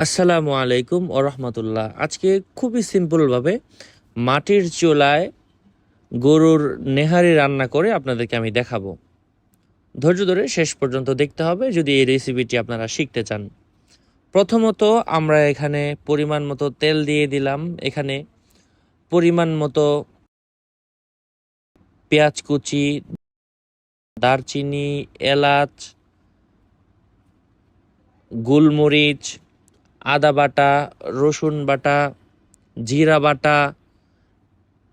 আসসালামু আলাইকুম ও রহমতুল্লাহ। আজকে খুবই সিম্পলভাবে মাটির চোলায় গরুর নেহারি রান্না করে আপনাদেরকে আমি দেখাবো। ধৈর্য ধরে শেষ পর্যন্ত দেখতে হবে যদি এই রেসিপিটি আপনারা শিখতে চান। প্রথমত আমরা এখানে পরিমাণ মতো তেল দিয়ে দিলাম। এখানে পরিমাণ মতো পেঁয়াজ কুচি, দারচিনি, এলাচ, গোলমরিচ আদা বাটা, রসুন বাটা, জিরা বাটা,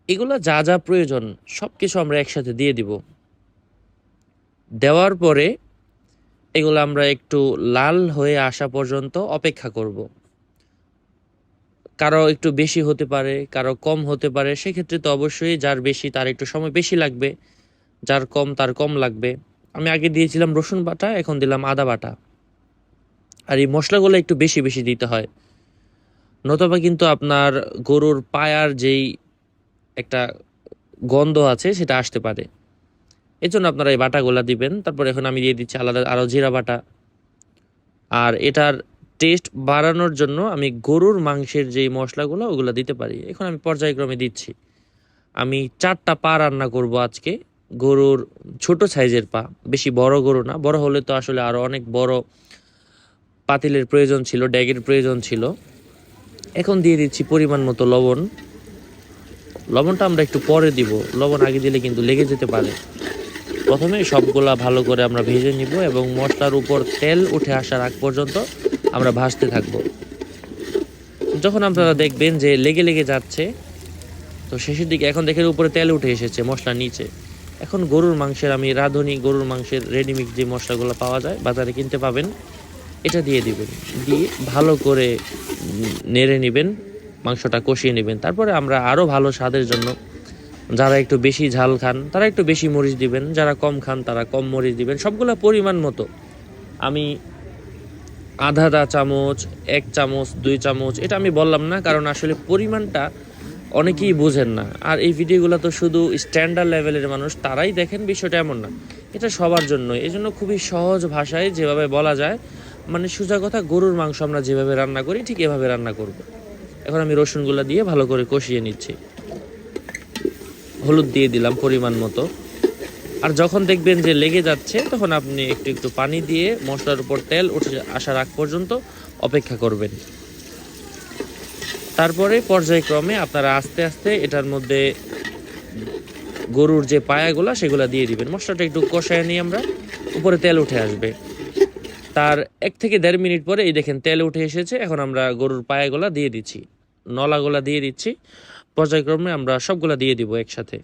এগুলো যা যা প্রয়োজন সব কিছু আমরা একসাথে দিয়ে দিব। দেওয়ার পরে এগুলো আমরা একটু লাল হয়ে আসা পর্যন্ত অপেক্ষা করব। কারও একটু বেশি হতে পারে, কারও কম হতে পারে, সেক্ষেত্রে তো অবশ্যই যার বেশি তার একটু সময় বেশি লাগবে, যার কম তার কম লাগবে। আমি আগে দিয়েছিলাম রসুন বাটা, এখন দিলাম আদা বাটা। আর এই মশলাগুলো একটু বেশি বেশি দিতে হয়। নতবা কিন্তু আপনার গরুর পায়ার যেই একটা গন্ধ আছে, সেটা আসতে পারে। এই জন্য আপনারা এই বাটাগুলা দিবেন। তারপর এখন আমি দিয়ে দিচ্ছি আলাদা আরও জিরা বাটা। আর এটার টেস্ট বাড়ানোর জন্য আমি গরুর মাংসের যেই মশলাগুলো, ওগুলো দিতে পারি। এখন আমি পর্যায়ক্রমে দিচ্ছি। আমি চারটা পা রান্না করব আজকে। গরুর ছোট সাইজের পা, বেশি বড় গরু না। বড় হলে তো আসলে আরও অনেক বড় পাতিলের প্রয়োজন ছিল, ড্যাগের প্রয়োজন ছিল। এখন দিয়ে দিচ্ছি পরিমাণ মতো লবণ। লবণটা আমরা একটু পরে দিব। লবণ আগে দিলে কিন্তু লেগে যেতে পারে। প্রথমে সবগুলা ভালো করে আমরা ভেজে নিব এবং মশলার উপর তেল উঠে আসার আগ পর্যন্ত আমরা ভাজতে থাকব। যখন আপনারা দেখবেন যে লেগে লেগে যাচ্ছে, তো শেষের দিকে এখন দেখেন উপরে তেল উঠে এসেছে মশলা নিচে। এখন গরুর মাংসের, আমি রাঁধুনি গরুর মাংসের রেডিমিক্স যে মশলাগুলো পাওয়া যায়, বাজারে কিনতে পাবেন। এটা দিয়ে দিবেন। দিয়ে ভালো করে নেড়ে নেবেন, মাংসটা কষিয়ে নেবেন। তারপরে আমরা আরও ভালো স্বাদের জন্য যারা একটু বেশি ঝাল খান, তারা একটু বেশি মরিচ দিবেন। যারা কম খান, তারা কম মরিচ দিবেন। সবগুলো পরিমাণ মতো। আমি আধা দা চামচ, এক চামচ, দুই চামচ, এটা আমি বললাম না, কারণ আসলে পরিমাণটা অনেকেই বোঝেন না। আর এই ভিডিওগুলো তো শুধু স্ট্যান্ডার্ড লেভেলের মানুষ, তারাই দেখেন, বিষয়টা এমন না। এটা সবার জন্য এই জন্য খুবই সহজ ভাষায় যেভাবে বলা যায় মানে সোজা কথা, গরুর মাংস আমরা যেভাবে রান্না করি, ঠিক এভাবে রান্না করব। এখন আমি রসুনগুলো দিয়ে ভালো করে কষিয়ে নিচ্ছি। হলুদ দিয়ে দিলাম পরিমাণ মতো। আর যখন দেখবেন যে লেগে যাচ্ছে, তখন আপনি একটু একটু পানি দিয়ে মশলার উপর তেল উঠে আসার আগ পর্যন্ত অপেক্ষা করবেন। তারপরে পর্যায়ক্রমে আপনারা আস্তে আস্তে এটার মধ্যে গরুর যে পায়াগুলো, সেগুলো দিয়ে দিবেন। মশলাটা একটু কষায় নিয়ে আমরা, উপরে তেল উঠে আসবে। তার এক থেকে দেড় মিনিট পরে এই দেখেন তেল উঠে এসেছে। এখন আমরা গরুর পায়ে পায়াগুলা দিয়ে দিচ্ছি নলাগুলা দিয়ে দিচ্ছি। পর্যায়ক্রমে আমরা সবগুলা দিয়ে দিব একসাথে।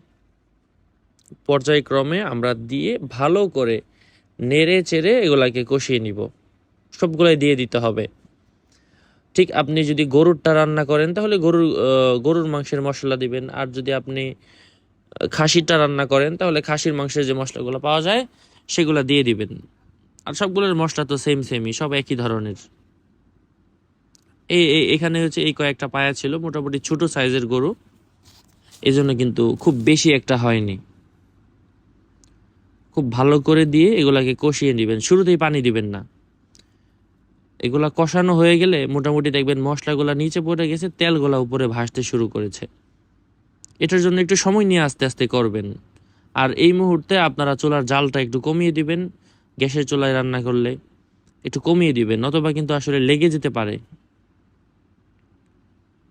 পর্যায়ক্রমে আমরা দিয়ে ভালো করে নেড়ে চেড়ে এগুলাকে কষিয়ে নিব। সবগুলাই দিয়ে দিতে হবে। ঠিক আপনি যদি গরুরটা রান্না করেন, তাহলে গরুর গরুর মাংসের মশলা দিবেন। আর যদি আপনি খাসিটা রান্না করেন, তাহলে খাসির মাংসের যে মশলাগুলো পাওয়া যায়, সেগুলো দিয়ে দিবেন। আর সবগুলোর মশলা তো সেম সেমই সব একই ধরনের। এই এখানে হচ্ছে এই কয়েকটা পায়া ছিল, মোটামুটি ছোট সাইজের গরু। এই জন্য কিন্তু খুব বেশি একটা হয়নি। খুব ভালো করে দিয়ে এগুলাকে কষিয়ে নেবেন। শুরুতেই পানি দিবেন না। এগুলা কষানো হয়ে গেলে মোটামুটি দেখবেন মশলাগুলা নিচে পড়ে গেছে, তেলগুলা উপরে ভাসতে শুরু করেছে। এটার জন্য একটু সময় নিয়ে আস্তে আস্তে করবেন। আর এই মুহূর্তে আপনারা চুলার জালটা একটু কমিয়ে দিবেন। গ্যাসের চুলায় রান্না করলে একটু কমিয়ে দিবেন, নতবা কিন্তু আসলে লেগে যেতে পারে।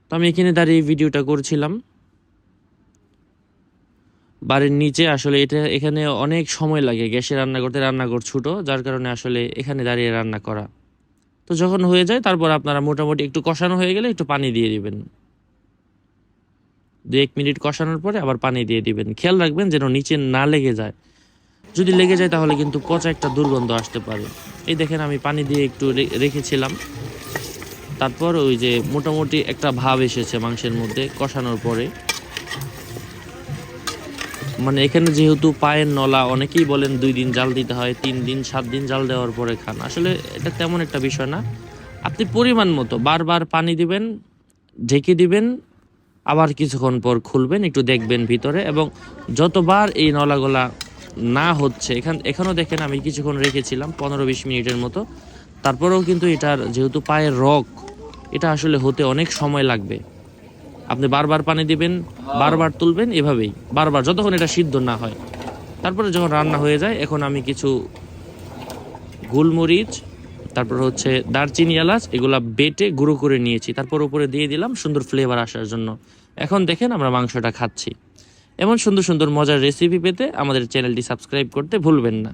তো আমি এখানে দাঁড়িয়ে ভিডিওটা করছিলাম। বাড়ির নিচে আসলে এটা, এখানে অনেক সময় লাগে গ্যাসে রান্না করতে, রান্নাঘর ছোট, যার কারণে আসলে এখানে দাঁড়িয়ে রান্না করা। তো যখন হয়ে যায়, তারপর আপনারা মোটামুটি একটু কষানো হয়ে গেলে একটু পানি দিয়ে দিবেন। দু এক মিনিট কষানোর পরে আবার পানি দিয়ে দিবেন। খেয়াল রাখবেন যেন নিচে না লেগে যায়। যদি লেগে যায় তাহলে কিন্তু পচা একটা দুর্গন্ধ আসতে পারে। এই দেখেন আমি পানি দিয়ে একটু রেখেছিলাম। তারপর ওই যে মোটামুটি একটা ভাব এসেছে মাংসের মধ্যে কষানোর পরে। মানে এখানে যেহেতু পায়ের নলা, অনেকেই বলেন দুই দিন জাল দিতে হয়, তিন দিন, সাত দিন জাল দেওয়ার পরে খান। আসলে এটা তেমন একটা বিষয় না। আপনি পরিমাণ মতো বারবার পানি দিবেন, ঢেকে দিবেন, আবার কিছুক্ষণ পর খুলবেন, একটু দেখবেন ভিতরে এবং যতবার এই নলাগুলা না হচ্ছে। এখান এখানেও দেখেন আমি কিছুক্ষণ রেখেছিলাম, পনেরো বিশ মিনিটের মতো। তারপরেও কিন্তু এটার যেহেতু পায়ের রক, এটা আসলে হতে অনেক সময় লাগবে। আপনি বারবার পানি দিবেন, বারবার তুলবেন, এভাবেই। বারবার, যতক্ষণ এটা সিদ্ধ না হয়। তারপরে যখন রান্না হয়ে যায়, এখন আমি কিছু গোলমরিচ, তারপর হচ্ছে দারচিনি এলাচ, এগুলা বেটে গুঁড়ো করে নিয়েছি। তারপর উপরে দিয়ে দিলাম সুন্দর ফ্লেভার আসার জন্য। এখন দেখেন আমরা মাংসটা খাচ্ছি। এমন সুন্দর সুন্দর মজার রেসিপি পেতে আমাদের চ্যানেলটি সাবস্ক্রাইব করতে ভুলবেন না।